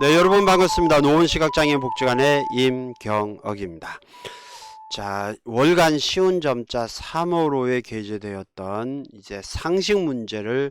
네, 여러분 반갑습니다. 노원시각장애인 복지관의 임경억입니다. 자, 월간 쉬운 점자 3호로에 게재되었던 이제 상식 문제를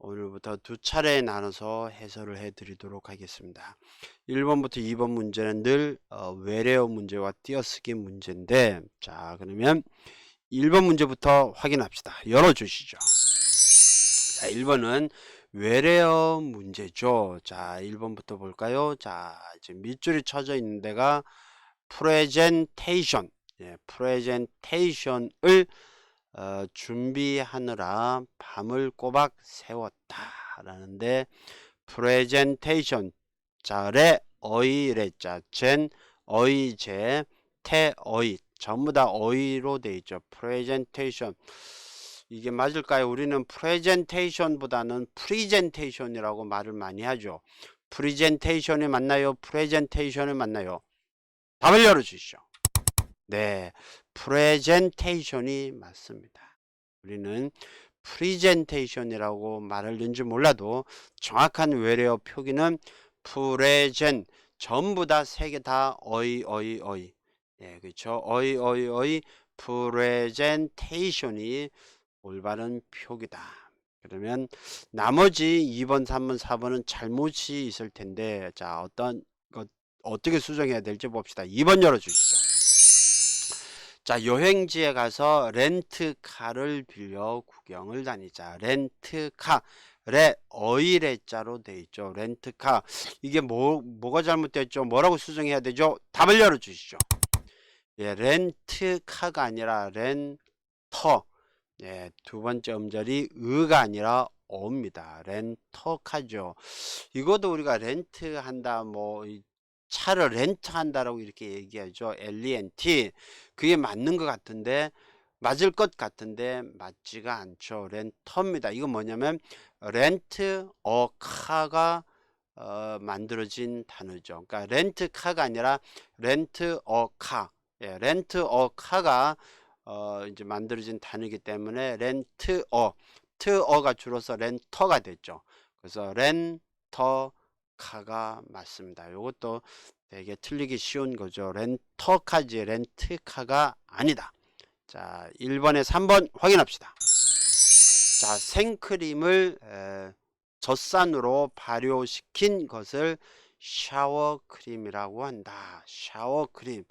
오늘부터 두 차례 나눠서 해설을 해 드리도록 하겠습니다. 1번부터 2번 문제는 늘 어, 외래어 문제와 띄어쓰기 문제인데 자, 그러면 1번 문제부터 확인합시다. 열어 주시죠. 자, 1번은 외래어 문제죠. 자, 1번부터 볼까요? 자, 지금 밑줄이 쳐져 있는 데가 프레젠테이션. 예, 프레젠테이션을 어, 준비하느라 밤을 꼬박 세웠다라는데 프레젠테이션 자래 어이래 자젠 어이제 태어이 전부 다 어이로 돼 있죠. 프레젠테이션 이게 맞을까요? 우리는 프레젠테이션보다는 프리젠테이션이라고 말을 많이 하죠. 프리젠테이션이 맞나요? 프레젠테이션이 맞나요? 답을 열어주시죠. 네, 프레젠테이션이 맞습니다. 우리는 프리젠테이션이라고 말을 는지 몰라도 정확한 외래어 표기는 프레젠 전부 다 세 개 다 어이 어이 어이 예 그렇죠 어이 어이 어이 프레젠테이션이 올바른 표기다. 그러면 나머지 2번, 3번, 4번은 잘못이 있을 텐데 자 어떤 것 어떻게 수정해야 될지 봅시다. 2번 열어주시죠. 자 여행지에 가서 렌트카를 빌려 구경을 다니자. 렌트카 레 어이레자로 돼 있죠. 렌트카 이게 뭐 뭐가 잘못됐죠? 뭐라고 수정해야 되죠? 답을 열어주시죠. 예, 렌트카가 아니라 렌터 예, 두 번째 음절이 의가 아니라 어입니다. 렌터카죠. 이것도 우리가 렌트한다, 뭐, 이 차를 렌트한다라고 이렇게 얘기하죠. LENT. 그게 맞는 것 같은데, 맞을 것 같은데, 맞지가 않죠. 렌터입니다. 이거 뭐냐면, 렌트, 어, 카가, 어, 만들어진 단어죠. 그러니까 렌트카가 아니라 렌트, 어, 카. 예, 렌트, 어, 카가 어, 이제 만들어진 단어이기 때문에 렌트어, 트어가 줄어서 렌터가 됐죠. 그래서 렌터카가 맞습니다. 이것도 되게 틀리기 쉬운 거죠. 렌터카지 렌트카가 아니다. 자, 1번에 3번 확인합시다. 자, 생크림을 에, 젖산으로 발효시킨 것을 샤워크림이라고 한다. 샤워크림.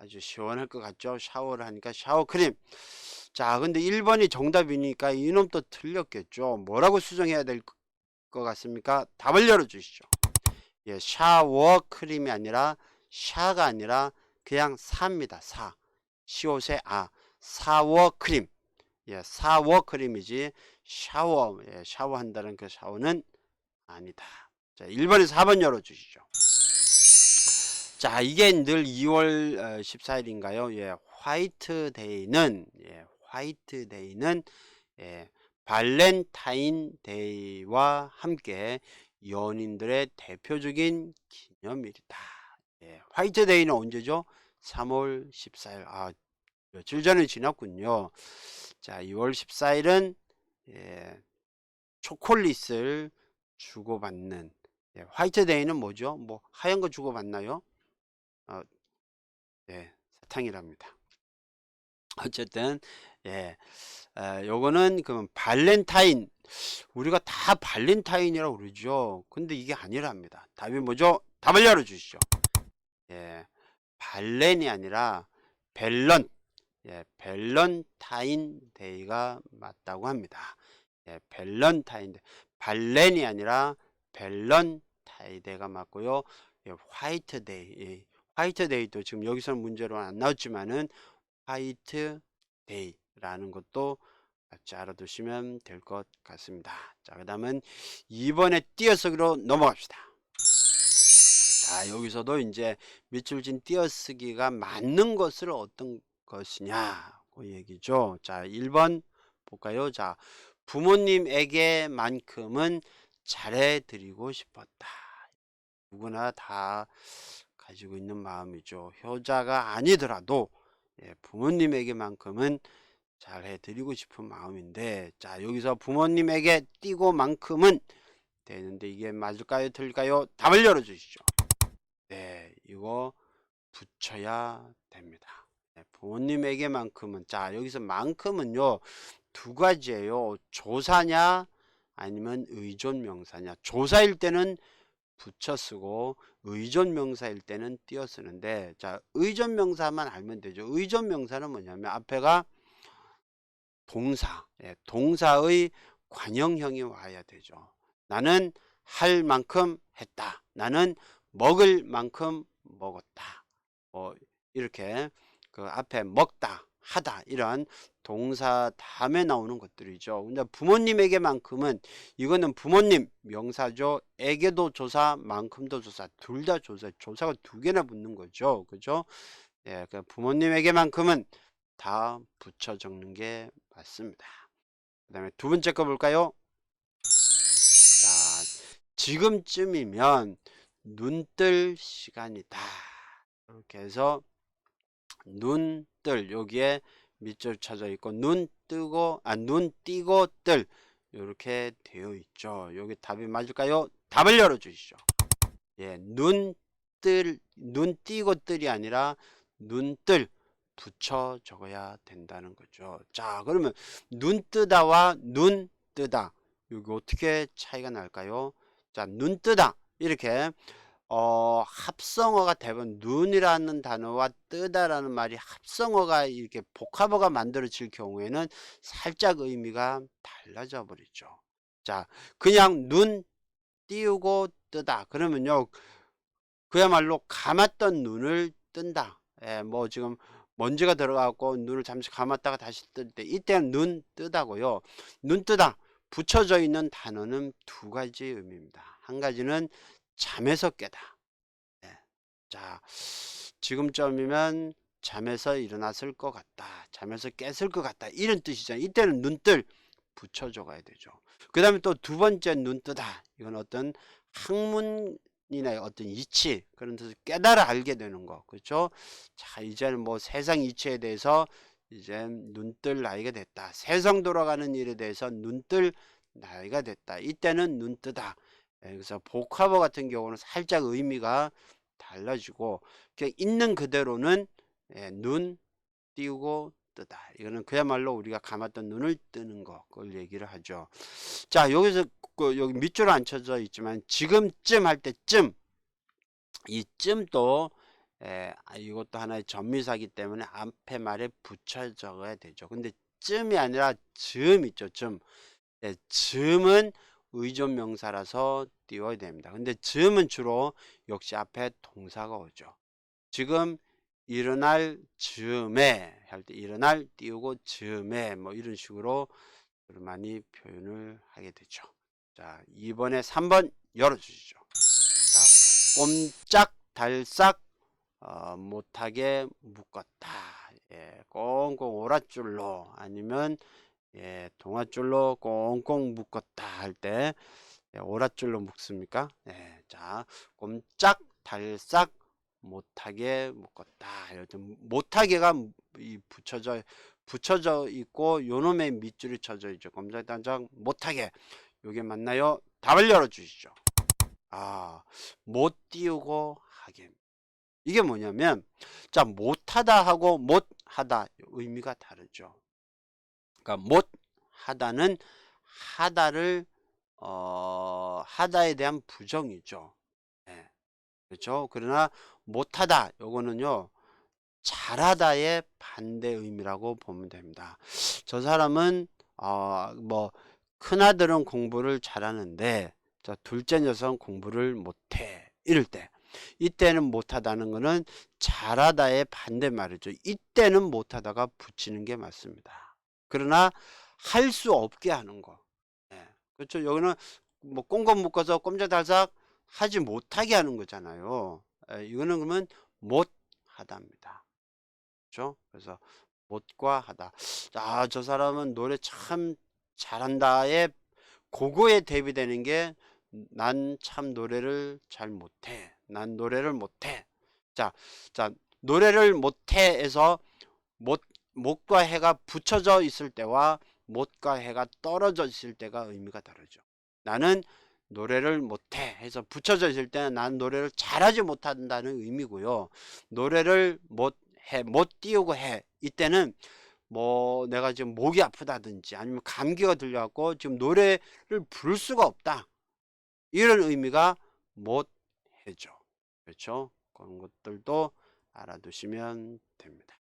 아주 시원할 것 같죠? 샤워를 하니까 샤워크림. 자, 근데 1번이 정답이니까 이놈 또 틀렸겠죠? 뭐라고 수정해야 될 것 같습니까? 답을 열어주시죠. 예, 샤워크림이 아니라 샤가 아니라 그냥 사입니다. 사. 시옷의 아. 사워크림. 예, 사워크림이지 샤워. 예, 샤워한다는 그 샤워는 아니다. 자, 1번에서 4번 열어주시죠. 자, 이게 늘 2월 14일인가요? 예, 화이트 데이는 예, 화이트 데이는 예, 발렌타인 데이와 함께 연인들의 대표적인 기념일이다. 예, 화이트 데이는 언제죠? 3월 14일. 아, 며칠 전에 지났군요. 자, 2월 14일은 예, 초콜릿을 주고받는 예, 화이트 데이는 뭐죠? 뭐 하얀 거 주고받나요? 어, 예, 사탕이랍니다. 어쨌든 예, 에, 요거는 그럼 발렌타인 우리가 다 발렌타인이라고 그러죠. 근데 이게 아니랍니다. 답이 뭐죠? 답을 열어주시죠. 예, 발렌이 아니라 벨런, 예, 벨런타인 데이가 맞다고 합니다. 예, 벨런타인 데이, 발렌이 아니라 벨런타인 데이가 맞고요. 예, 화이트 데이, 예, 화이트 데이도 지금 여기서는 문제로 안 나왔지만은 화이트 데이라는 것도 같이 알아두시면 될 것 같습니다. 자, 그 다음은 2번에 띄어쓰기로 넘어갑시다. 자, 여기서도 이제 밑줄 진 띄어쓰기가 맞는 것을 어떤 것이냐, 그 얘기죠. 자, 1번 볼까요? 자, 부모님에게만큼은 잘해드리고 싶었다. 누구나 다 가지고 있는 마음이죠. 효자가 아니더라도 예, 부모님에게만큼은 잘 해드리고 싶은 마음인데 자 여기서 부모님에게 띄고만큼은 되는데 이게 맞을까요? 틀릴까요? 답을 열어주시죠. 네, 이거 붙여야 됩니다. 네, 부모님에게만큼은 자 여기서 만큼은요 두 가지예요. 조사냐 아니면 의존 명사냐. 조사일 때는 붙여 쓰고 의존 명사일 때는 띄어 쓰는데 자 의존 명사만 알면 되죠. 의존 명사는 뭐냐면 앞에가 동사, 예, 동사의 관형형이 와야 되죠. 나는 할 만큼 했다. 나는 먹을 만큼 먹었다. 뭐 이렇게 그 앞에 먹다, 하다 이런 동사 다음에 나오는 것들이죠. 근데 부모님에게만큼은 이거는 부모님 명사죠. 에게도 조사, 만큼도 조사, 둘 다 조사. 조사가 두 개나 붙는 거죠. 그죠? 예, 그 부모님에게만큼은 다 붙여 적는 게 맞습니다. 그다음에 두 번째 거 볼까요? 자, 지금쯤이면 눈 뜰 시간이다. 이렇게 해서 눈뜰 여기에 밑줄 쳐져 있고 눈 뜨고 아 눈 띄고 뜰 이렇게 되어 있죠. 여기 답이 맞을까요? 답을 열어 주시죠. 예, 눈 뜰, 눈 띄고 뜰이 아니라 눈뜰 붙여 적어야 된다는 거죠. 자, 그러면 눈 뜨다와 눈 뜨다 여기 어떻게 차이가 날까요? 자, 눈 뜨다 이렇게 어, 합성어가 대부분 눈이라는 단어와 뜨다라는 말이 합성어가 이렇게 복합어가 만들어질 경우에는 살짝 의미가 달라져 버리죠. 자, 그냥 눈 띄우고 뜨다. 그러면요, 그야말로 감았던 눈을 뜬다. 예, 뭐 지금 먼지가 들어가고 눈을 잠시 감았다가 다시 뜰 때, 이때는 눈 뜨다고요. 눈 뜨다. 붙여져 있는 단어는 두 가지 의미입니다. 한 가지는 잠에서 깨다. 네. 자, 지금쯤이면 잠에서 일어났을 것 같다. 잠에서 깼을 것 같다. 이런 뜻이잖아요. 이때는 눈뜰 붙여줘 가야 되죠. 그 다음에 또 두 번째 눈 뜨다. 이건 어떤 학문이나 어떤 이치 그런 뜻을 깨달아 알게 되는 거. 그렇죠? 자, 이제는 뭐 세상 이치에 대해서 이제 눈뜰 나이가 됐다. 세상 돌아가는 일에 대해서 눈뜰 나이가 됐다. 이때는 눈 뜨다. 예, 그래서 복합어 같은 경우는 살짝 의미가 달라지고 그냥 있는 그대로는 예, 눈 띄우고 뜨다. 이거는 그야말로 우리가 감았던 눈을 뜨는 거 그걸 얘기를 하죠. 자 여기서 그 여기 밑줄 안 쳐져 있지만 지금쯤 할 때쯤 이쯤도 예, 아, 이것도 하나의 전미사기 때문에 앞에 말에 붙여 적어야 되죠. 근데 쯤이 아니라 즈음 있죠. 즈음. 예, 즈음은 의존 명사라서 띄워야 됩니다. 근데 즈음은 주로 역시 앞에 동사가 오죠. 지금 일어날 즈음에 할 때 일어날 띄우고 즈음에 뭐 이런 식으로 많이 표현을 하게 되죠. 자, 2번에 3번 열어주시죠. 자, 꼼짝 달싹 어, 못하게 묶었다. 예, 꽁꽁 오랏줄로 아니면 예, 동아줄로 꽁꽁 묶었다 할때 예, 오랏줄로 묶습니까? 예, 자, 꼼짝 달싹 못하게 묶었다. 이렇게 못하게가 이 붙여져 붙여져 있고 요놈의 밑줄이 쳐져 있죠. 달싹 못하게. 요게 맞나요? 답을 열어 주시죠. 아, 못 띄우고 하게. 이게 뭐냐면 자, 못하다 하고 못하다 의미가 다르죠. 그러니까 못 하다는 하다를 어, 하다에 대한 부정이죠. 예. 그렇죠? 그러나 못하다 요거는요. 잘하다의 반대 의미라고 보면 됩니다. 저 사람은 어, 뭐 큰아들은 공부를 잘하는데 저 둘째 녀석은 공부를 못해. 이럴 때 이때는 못하다는 거는 잘하다의 반대 말이죠. 이때는 못하다가 붙이는 게 맞습니다. 그러나 할 수 없게 하는 거. 예. 그렇죠. 여기는 뭐 꽁꽁 묶어서 꼼짝달싹 하지 못하게 하는 거잖아요. 예, 이거는 그러면 못하다입니다. 그렇죠? 그래서 못과 하다. 아, 저 사람은 노래 참 잘한다에 그거에 대비되는 게 난 참 노래를 잘 못해. 난 노래를 못해. 자, 자, 노래를 못해에서 못, 못과 해가 붙여져 있을 때와 못과 해가 떨어져 있을 때가 의미가 다르죠. 나는 노래를 못해 해서 붙여져 있을 때는 난 노래를 잘하지 못한다는 의미고요. 노래를 못해 못 띄우고 해. 이때는 뭐 내가 지금 목이 아프다든지 아니면 감기가 들려갖고 지금 노래를 부를 수가 없다. 이런 의미가 못 해줘 그렇죠? 그런 것들도 알아두시면 됩니다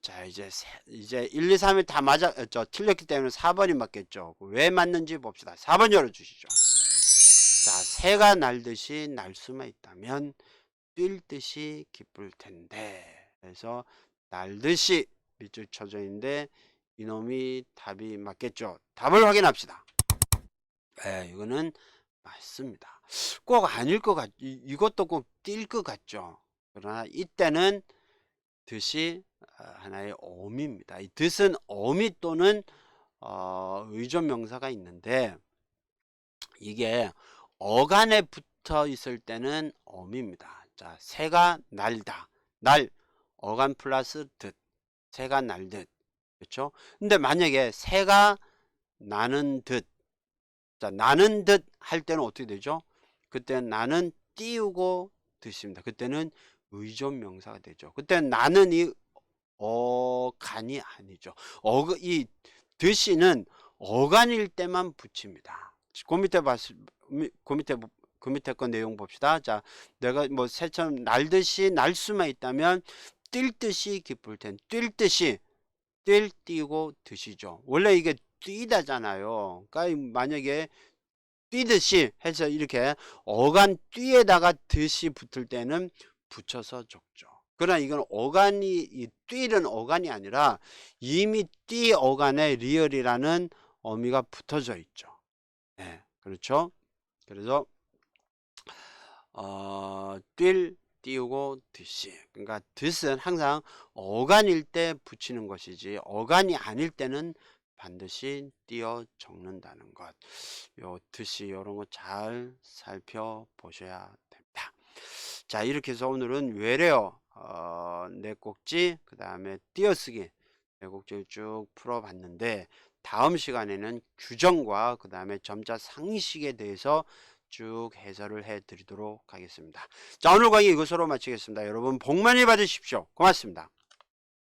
자 이제 세- 이제 1, 2, 3이 다 맞아 어, 저 틀렸기 때문에 4번이 맞겠죠. 왜 맞는지 봅시다. 4번 열어주시죠. 자 새가 날듯이 날 수만 있다면 뛸 듯이 기쁠 텐데. 그래서 날듯이 밑줄 쳐져 있는데 이놈이 답이 맞겠죠. 답을 확인합시다. 네, 이거는 맞습니다. 꼭 아닐 것 같, 이, 이것도 꼭 뛸 것 같죠. 그러나 이때는 듯이 아, 하나의 어미입니다 이 듯은 어미 또는 어, 의존 명사가 있는데 이게 어간에 붙어 있을 때는 어미입니다. 자, 새가 날다. 날 어간 플러스 듯. 새가 날듯. 그렇죠? 근데 만약에 새가 나는 듯. 자, 나는 듯 할 때는 어떻게 되죠? 그때 나는 띄우고 듯입니다. 그때는 의존 명사가 되죠. 그때 나는 이 어간이 아니죠. 어, 이 듯이는 어간일 때만 붙입니다. 그 밑에 봤, 그 밑에 그 밑에 거 내용 봅시다. 자, 내가 뭐 새처럼 날듯이 날 수만 있다면 뛸 듯이 기쁠 텐. 뛸 듯이 뛸 띄고 듯이죠. 원래 이게 뛰다잖아요. 그러니까 만약에 뛰듯이 해서 이렇게 어간 뛰에다가 듯이 붙을 때는 붙여서 적죠. 그러나 이건 어간이 이 뛰는 어간이 아니라 이미 뛰 어간에 리얼이라는 어미가 붙어져 있죠. 네, 그렇죠. 그래서 어, 뛸 띄우고 듯이 그러니까 듯은 항상 어간일 때 붙이는 것이지 어간이 아닐 때는 반드시 띄어 적는다는 것. 요 듯이 이런 거 잘 살펴보셔야 됩니다. 자 이렇게 해서 오늘은 외래어 어, 네 꼭지 그 다음에 띄어쓰기 네 꼭지를 쭉 풀어봤는데 다음 시간에는 규정과 그 다음에 점자 상식에 대해서 쭉 해설을 해 드리도록 하겠습니다. 자 오늘 강의 이것으로 마치겠습니다. 여러분 복 많이 받으십시오. 고맙습니다.